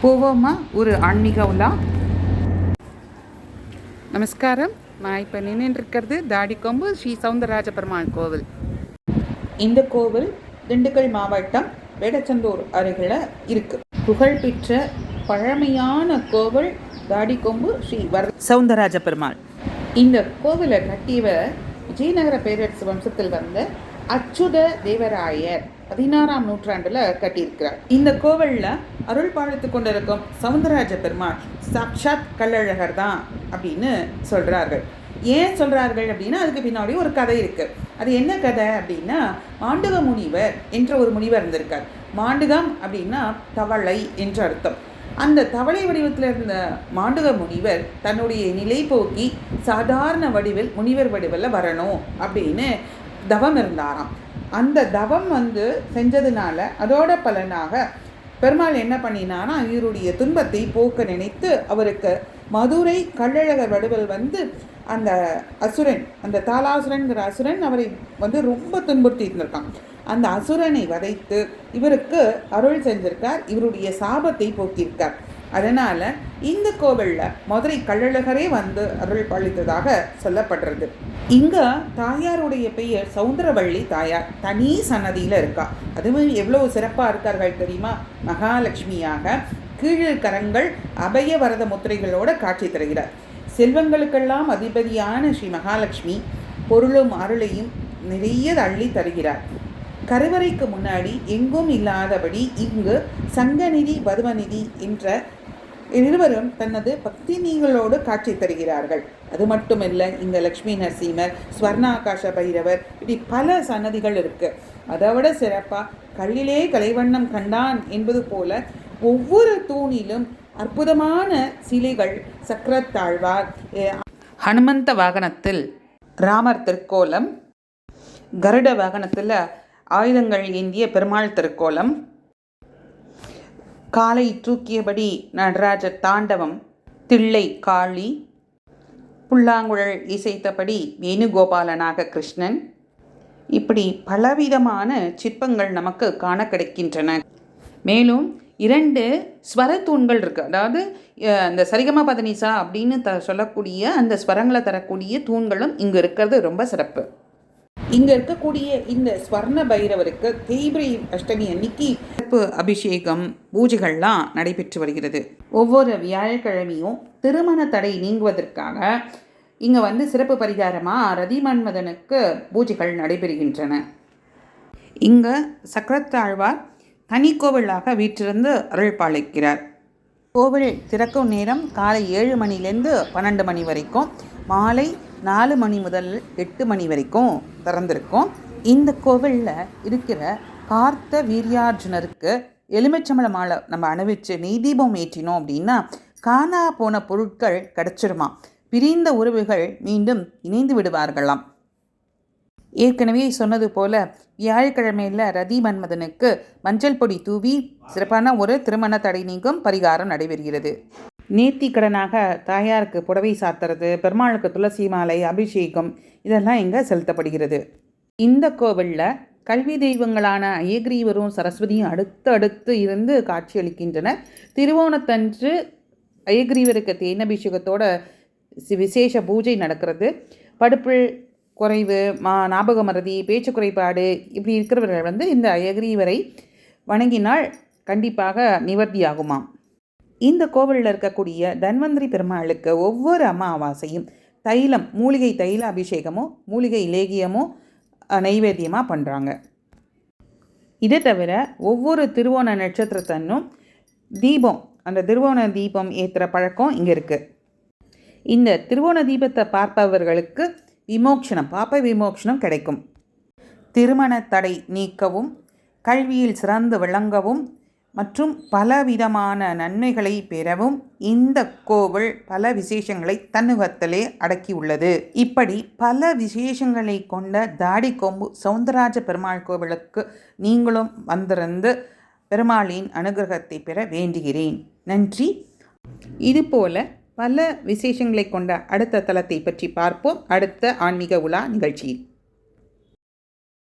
போவோமா ஒரு ஆன்மீக உலா. நமஸ்காரம். நான் இப்போ நின்றுருக்கிறது தாடிக்கொம்பு ஸ்ரீ சவுந்தரராஜ பெருமாள் கோவில். இந்த கோவில் திண்டுக்கல் மாவட்டம் வேடச்சந்தூர் அருகில் இருக்கு. புகழ்பெற்ற பழமையான கோவில் தாடிக்கொம்பு ஸ்ரீ வர் சவுந்தரராஜ பெருமாள் இந்த கோவிலை கட்டியவர் விஜயநகர பேரரசு வம்சத்தில் வந்த அச்சுத தேவராயர். பதினாறாம் நூற்றாண்டில் கட்டியிருக்கிறார். இந்த கோவிலில் அருள் பாலித்து கொண்டிருக்கும் சவுந்தரராஜ பெருமாள் சாக்ஷாத் கள்ளழகர் தான் அப்படின்னு சொல்கிறார்கள் ஏன் சொல்கிறார்கள் அப்படின்னா அதுக்கு பின்னாடி ஒரு கதை இருக்குது அது என்ன கதை அப்படின்னா மாண்டுக முனிவர் என்ற ஒரு முனிவர் இருந்திருக்கார். மாண்டுகம் அப்படின்னா தவளை என்று அர்த்தம். அந்த தவளை வடிவத்தில் இருந்த மாண்டுக முனிவர் தன்னுடைய நிலை போக்கி சாதாரண வடிவில் முனிவர் வடிவில் வரணும் அப்படின்னு தவம் இருந்தாராம். அந்த தவம் வந்து செஞ்சதுனால அதோட பலனாக பெருமாள் என்ன பண்ணினானா இவருடைய துன்பத்தை போக்க நினைத்து அவருக்கு மதுரை கள்ளழகர் வடுவல் வந்து அந்த அசுரன் அந்த தாலாசுரன்கிற அசுரன் அவரை வந்து ரொம்ப துன்புறுத்தி இருந்திருக்கான் அந்த அசுரனை வதைத்து இவருக்கு அருள் செஞ்சிருக்கார் இவருடைய சாபத்தை போக்கியிருக்கார். அதனால் இந்த கோவிலில் மதுரை கள்ளழகரே வந்து அருள் பழித்ததாக சொல்லப்படுறது. இங்கே தாயாருடைய பெயர் சௌந்தரவள்ளி தாயார் தனி சன்னதியில் இருக்கா. அதுவும் எவ்வளவு சிறப்பாக இருக்கார்கள் தெரியுமா? மகாலட்சுமியாக கீழ்கரங்கள் அபயவரத அபய வரத முத்திரைகளோட காட்சி தருகிறார். செல்வங்களுக்கெல்லாம் அதிபதியான ஸ்ரீ மகாலட்சுமி பொருளும் அருளையும் நிறைய அள்ளி தருகிறார். கருவறைக்கு முன்னாடி எங்கும் இல்லாதபடி இங்கு சங்கநிதி பருவநிதி என்ற இருவரும் தனது பக்தினிகளோடு காட்சி தருகிறார்கள். அது மட்டுமல்ல இங்க லக்ஷ்மி நரசிம்மர் ஸ்வர்ணாகாஷ பைரவர் இப்படி பல சன்னதிகள் இருக்கு. அதை விட சிறப்பா கல்லிலே கலைவண்ணம் கண்டான் என்பது போல ஒவ்வொரு தூணிலும் அற்புதமான சிலைகள் சக்கரத்தாழ்வார் ஹனுமந்த வாகனத்தில் ராமர் திருக்கோலம் கருட வாகனத்தில் ஆயுதங்கள் ஏந்திய பெருமாள் திருக்கோலம் காலை தூக்கியபடி நடராஜர் தாண்டவம் தில்லை காளி புல்லாங்குழல் இசைத்தபடி வேணுகோபாலனாக கிருஷ்ணன். இப்படி பலவிதமான சிற்பங்கள் நமக்கு காண கிடைக்கின்றன. மேலும் இரண்டு ஸ்வர தூண்கள் இருக்குது அதாவது அந்த சரிகம பதனிசா அப்படின்னு த சொல்லக்கூடிய அந்த ஸ்வரங்களை தரக்கூடிய தூண்களும் இங்கே இருக்கிறது. ரொம்ப சிறப்பு. இங்கே இருக்கக்கூடிய இந்த ஸ்வர்ண பைரவருக்கு தேய்பிரை அஷ்டமி அன்னைக்கு சிறப்பு அபிஷேகம் பூஜைகள்லாம் நடைபெற்று வருகிறது. ஒவ்வொரு வியாழக்கிழமையும் திருமண தடை நீங்குவதற்காக இங்கே வந்து சிறப்பு பரிகாரமாக ரதிமன்மதனுக்கு பூஜைகள் நடைபெறுகின்றன. இங்கே சக்கரத்தாழ்வார் தனி கோவிலாக வீற்றிருந்து அருள் பாலிக்கிறார். கோவில் திறக்கும் நேரம் காலை ஏழு மணிலேருந்து பன்னெண்டு மணி வரைக்கும். மாலை நாலு மணி முதல் எட்டு மணி வரைக்கும் திறந்திருக்கும். இந்த கோவிலில் இருக்கிற கார்த்த வீரியார்ஜுனருக்கு எலுமிச்சம்பழ மாலை நம்ம அணிவிச்சு நெய் ஏற்றினோம் அப்படின்னா காணா போன பொருட்கள் கிடச்சிருமா? பிரிந்த உறவுகள் மீண்டும் இணைந்து விடுவார்களாம். ஏற்கனவே சொன்னது போல வியாழக்கிழமையில் ரதி மன்மதனுக்கு மஞ்சள் பொடி தூவி சிறப்பான ஒரு திருமண தடை நீங்கும் பரிகாரம் நடைபெறுகிறது. நேர்த்தி கடனாக தாயாருக்கு புடவை சாத்துறது பெருமாளுக்கு துளசி மாலை அபிஷேகம் இதெல்லாம் இங்கே செலுத்தப்படுகிறது. இந்த கோவிலில் கல்வி தெய்வங்களான ஐயகிரீவரும் சரஸ்வதியும் அடுத்து அடுத்து இருந்து காட்சியளிக்கின்றனர் திருவோணத்தன்று ஐயகிரீவருக்கு தேனபிஷேகத்தோட விசேஷ பூஜை நடக்கிறது. படுப்பில் குறைவு மா ஞாபக மறதி பேச்சு குறைபாடு இப்படி இருக்கிறவர்கள் வந்து இந்த ஐயகிரீவரை வணங்கினால் கண்டிப்பாக நிவர்த்தியாகுமாம். இந்த கோவிலில் இருக்கக்கூடிய தன்வந்திரி பெருமாளுக்கு ஒவ்வொரு அமாவாசையும் தைலம் மூலிகை தைல அபிஷேகமோ மூலிகை இலேகியமோ நைவேத்தியமாக பண்ணுறாங்க இதை தவிர ஒவ்வொரு திருவோண நட்சத்திரத்தன்னும் தீபம் அந்த திருவோண தீபம் ஏற்றுற பழக்கம் இங்கே இருக்குது இந்த திருவோண தீபத்தை பார்ப்பவர்களுக்கு விமோக்ஷனம் பாப்ப விமோக்ஷனம் கிடைக்கும். திருமண தடை நீக்கவும் கல்வியில் சிறந்து விளங்கவும் மற்றும் பலவிதமான நன்மைகளை பெறவும் இந்த கோவில் பல விசேஷங்களை தன்னுகத்திலே அடக்கியுள்ளது. இப்படி பல விசேஷங்களை கொண்ட தாடி கொம்பு சவுந்தரராஜ பெருமாள் கோவிலுக்கு நீங்களும் வந்திருந்து பெருமாளின் அனுகிரகத்தை பெற வேண்டுகிறேன். நன்றி. இதுபோல பல விசேஷங்களை கொண்ட அடுத்த தளத்தை பற்றி பார்ப்போம். அடுத்த ஆன்மீக உலா நிகழ்ச்சியில்.